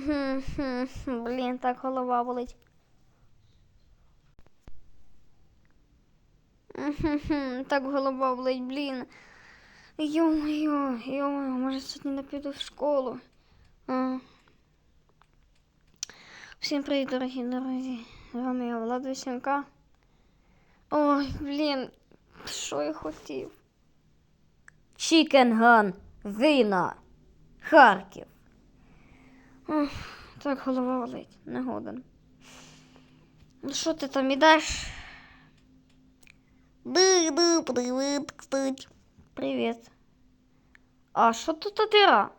Блін, так голова болить. Так голова болить, блін. Йо-моє, йо-моє, може сьогодні не піду в школу. А. Всім привіт, дорогі друзі. З вами я Влад Вісенка. Ой, блін, що я хотів? Чікенган, Вина, Харків. Ох, так голова болить, не годен. Ну що ти там ідеш? Да-да, привет, кстати. Привіт. А що тут за дира?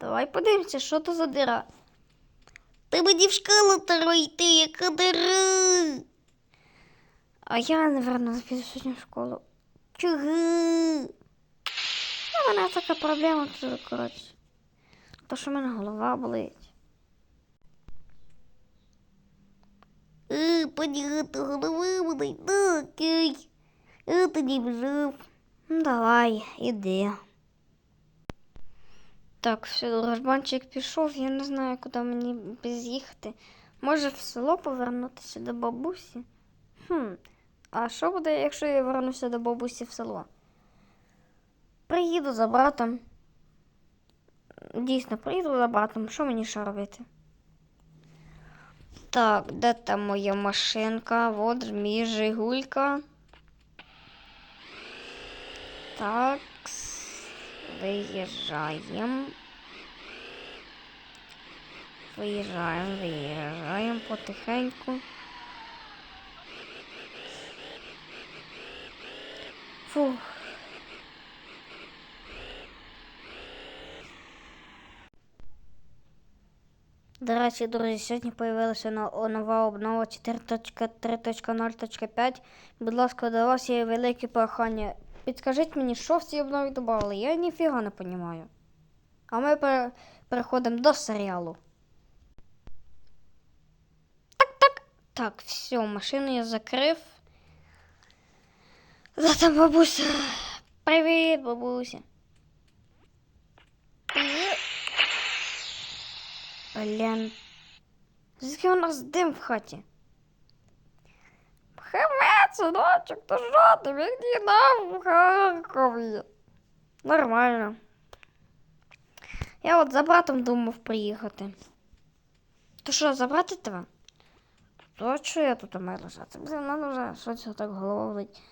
Давай подивимося, що то за дира. Та мені в школу треба йти, яка дира. А я, напевно, не піду сьогодні в школу. Чого? У мене така проблема тут, коротше. То, що в мене голова болить. Е, понятно, болить. Ну, окей. А тоді бжив. Ну, давай, іди. Так, все, дружбанчик пішов, я не знаю, куди мені з'їхати. Може в село повернутися до бабусі? Хм, а що буде, якщо я вернуся до бабусі в село? Приїду за братом. Дійсно, приїду за братом. Що мені ще робити? Так, де там моя машинка? От ж мій Жигулька. Так, виїжджаємо. Виїжджаємо, виїжджаємо потихеньку. Фух. До друзі, сьогодні появилася нова обнова 4.3.0.5. Будь ласка, до вас є велике прохання. Підскажіть мені, що в цій обнові додали? Я ніфіга не розумію. А ми пере- переходимо до серіалу. Так, так. Так, все, машину я закрив. Там бабуся. Привіт, бабуся. Привіт. Блін. Звідки у нас дим в хаті? Привет, синочок, то що ти мені нам в Харкові? Нормально. Я от за братом думав приїхати. То що, забрати тебе? То що я тут маю лежати? Блін, мене вже щось так голова болить.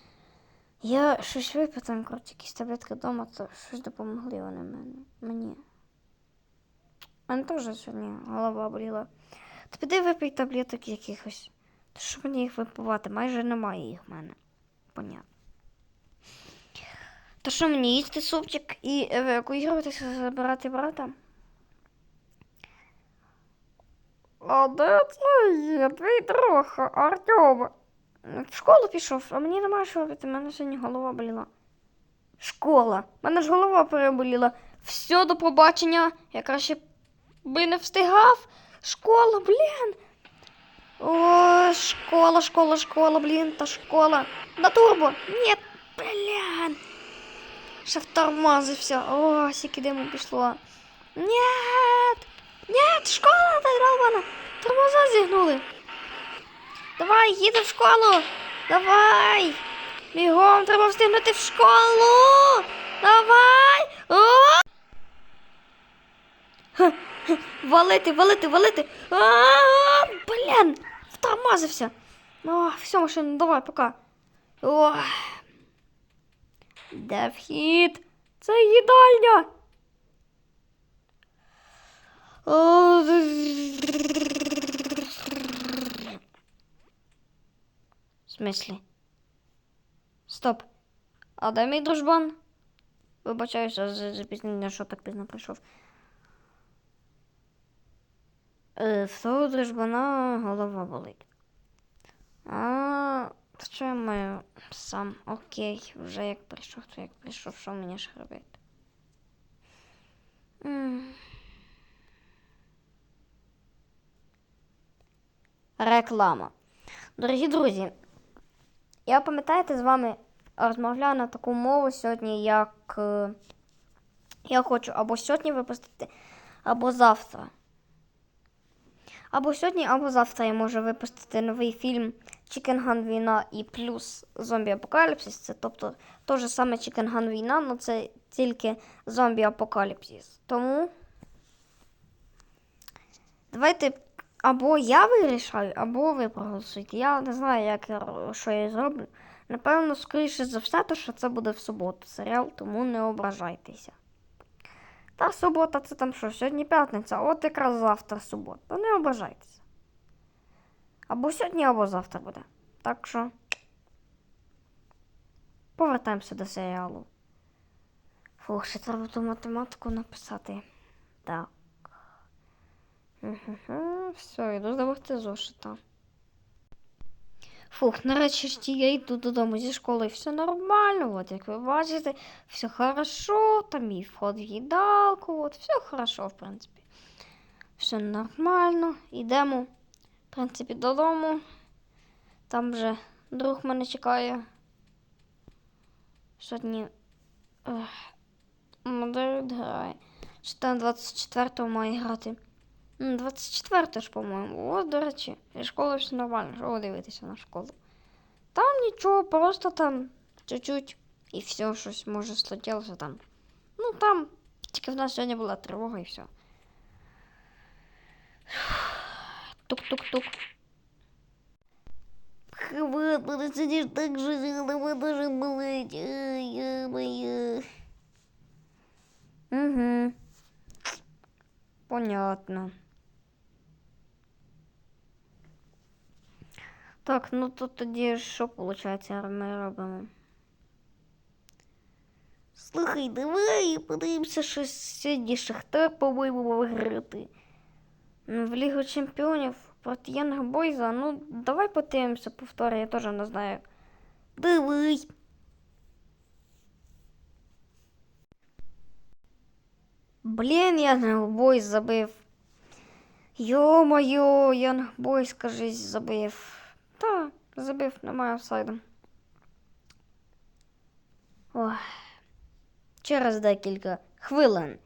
Я щось випив там, коротше, якісь таблетки вдома, то щось допомогли вони мені. Мене теж сьогодні голова боліла. Ти піди випий таблеток якихось. То що мені їх випивати? Майже немає їх в мене. Понятно. То що мені їсти супчик і евакуюватися, забирати брата? А де це є? Твій друг Артем. В школу пішов, а мені немає що робити, в мене сьогодні голова боліла. Школа. В мене ж голова переболіла. Все, до побачення. Я краще би не встигав. Школа, блін. О, школа, школа, школа, блін, та школа. На турбо. Ні, блін. Ще втормозився. О, скільки диму пішло. Нет! Нет, школа грабана. Тормоза зігнули. Давай, їду в школу. Давай. Бігом, треба встигнути в школу. Давай. Валити, валити, валити. А, блін, втормозився. О, все, машина, давай, пока. О. Де вхід? Це їдальня. В смислі? Стоп. А де мій дружбан? Вибачаюся за запізнення, що так пізно прийшов. Е, в того голова болить. А, що я маю сам? Окей, вже як прийшов, то як прийшов, що мені ще робити? Реклама. Дорогі друзі, я пам'ятаєте, з вами розмовляю на таку мову сьогодні, як е, я хочу або сьогодні випустити, або завтра. Або сьогодні, або завтра я можу випустити новий фільм Gun Війна і плюс зомбі апокаліпсис. Це тобто те ж саме Gun Війна, але це тільки зомбі апокаліпсис. Тому давайте або я вирішаю, або ви проголосуєте. Я не знаю, як я, що я зроблю. Напевно, скоріше за все, то, що це буде в суботу серіал, тому не ображайтеся. Та субота це там що, сьогодні п'ятниця, от якраз завтра субота. Не ображайтеся. Або сьогодні, або завтра буде. Так що. Повертаємося до серіалу. Фух, ще треба ту математику написати. Так. Все, йду здавати зошита. Фух, нарешті я йду додому зі школи, все нормально. От як ви бачите, все хорошо, там мій вход в їдалку, от все хорошо, в принципі. Все нормально. Йдемо, в принципі, додому. Там вже друг мене чекає. Сьогодні Мадрид грає. Чи там 24-го має грати. М, 24 ж, по-моєму. О, до речі, і школа все нормально. Що ви дивитеся на школу? Там нічого, просто там чуть-чуть і все, щось може случилося там. Ну там, тільки в нас сьогодні була тривога і все. Тук-тук-тук. Хват, мене сидиш так же, голова дуже болить. Ай, моя. Угу. Понятно. Так, ну то тоді що виходить, ми робимо? Слухай, давай подивимося щось сьогодні Шахтар, по-моєму, мав грати. Ну, В Лігу Чемпіонів проти Янг Бойза. Ну, давай подивимося повтори, я теж не знаю. Давай. Блін, Янг Бойз забив. Йо-моє, Янг Бойз, кажись, забив. Та, забив, немає офсайду. Ой. Через декілька хвилин.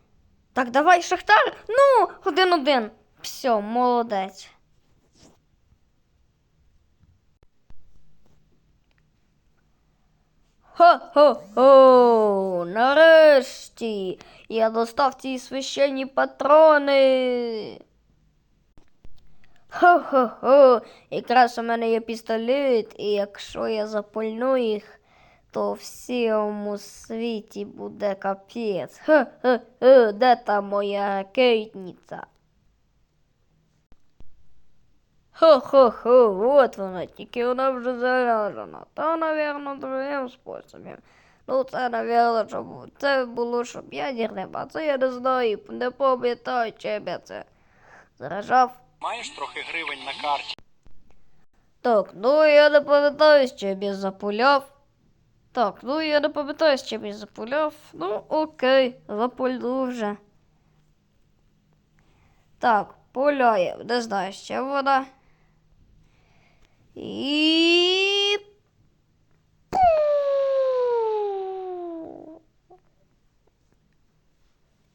Так, давай, Шахтар. Ну, один-один. Все, молодець. Хо-хо-хо! Нарешті я достав ці священні патрони. Хо-хо-хо! Якраз у мене є пістолет, і якщо я запальну їх, то всьому світі буде капець. Хо-хо-хо! Де там моя ракетниця? Хо-хо-хо, от вона, тільки вона вже заряджена. Та, напевно, другим способом. Ну, це, напевно, щоб це було, щоб ядерним, а це я не знаю, не пам'ятаю, чим я це заражав. Маєш трохи гривень на карті? Так, ну я не пам'ятаю, з я запуляв. Так, ну я не пам'ятаю, з я запуляв. Ну, окей, запульну вже. Так, пуляє, не знаю, з чим вона. І.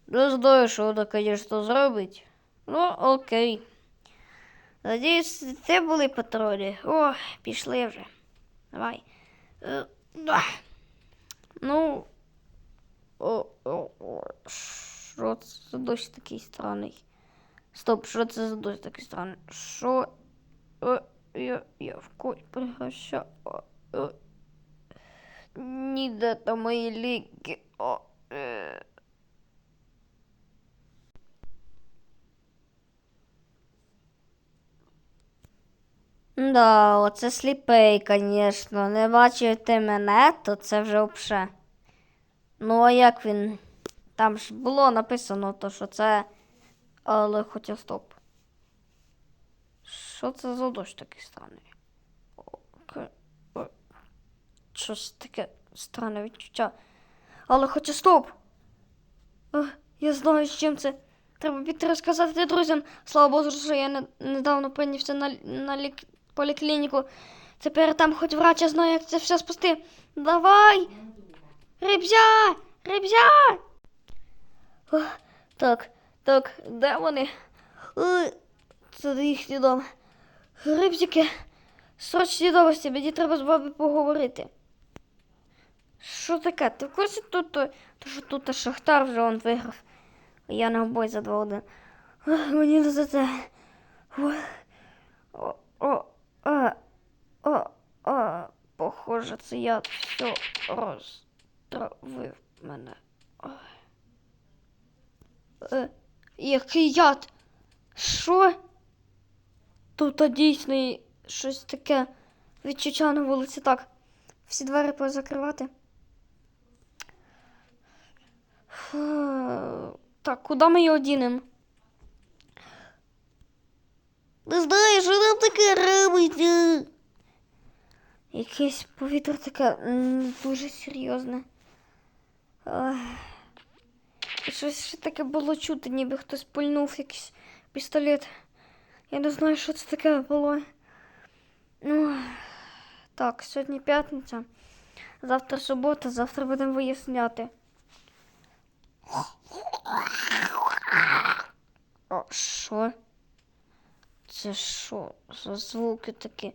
Не знаю, що вона, звісно, зробить. Ну, окей. Надіюсь, це були патрони. О, пішли вже. Давай. Е. Ну. О, о, о. Що це за дощ такий странний? Стоп, що це за дощ такий странний? Що? Е, я, я в кой пригоща. О, е. Ніде там мої ліки. О, е. Да, оце сліпий, звісно. Не бачив ти мене, то це вже взагалі. Ну, а як він? Там ж було написано, то, що це. Але хоча стоп. Що це за дощ такий странний? Щось таке странне відчуття. Але хоча стоп. Я знаю, з чим це. Треба піти розказати друзям. Слава Богу, що я не, недавно прийнявся на, на лік, поліклініку. Тепер там хоч врач знає, як це все спасти. Давай! Рибзя! Рибзя! Так, так, де вони? Е, Це їхній дом. Рибзики, срочні новості, мені треба з вами поговорити. Що таке? Ти в курсі тут, то що тут Шахтар вже он виграв. Я на бой за 2-1. Мені не за це. О, о, о, а, а, похоже, це я все розтравив мене. Ой. Е, який яд? Що? Тут дійсно щось таке відчуття на вулиці. Так, всі двері позакривати. Так, куди ми його дінемо? Не знаю, що там таке робиться. Якесь повітря таке дуже серйозне. Щось ще таке було чути, ніби хтось пульнув якийсь пістолет. Я не знаю, що це таке було. Ну, так, сьогодні п'ятниця. Завтра субота, завтра будемо виясняти. О, що? Це що за звуки такі?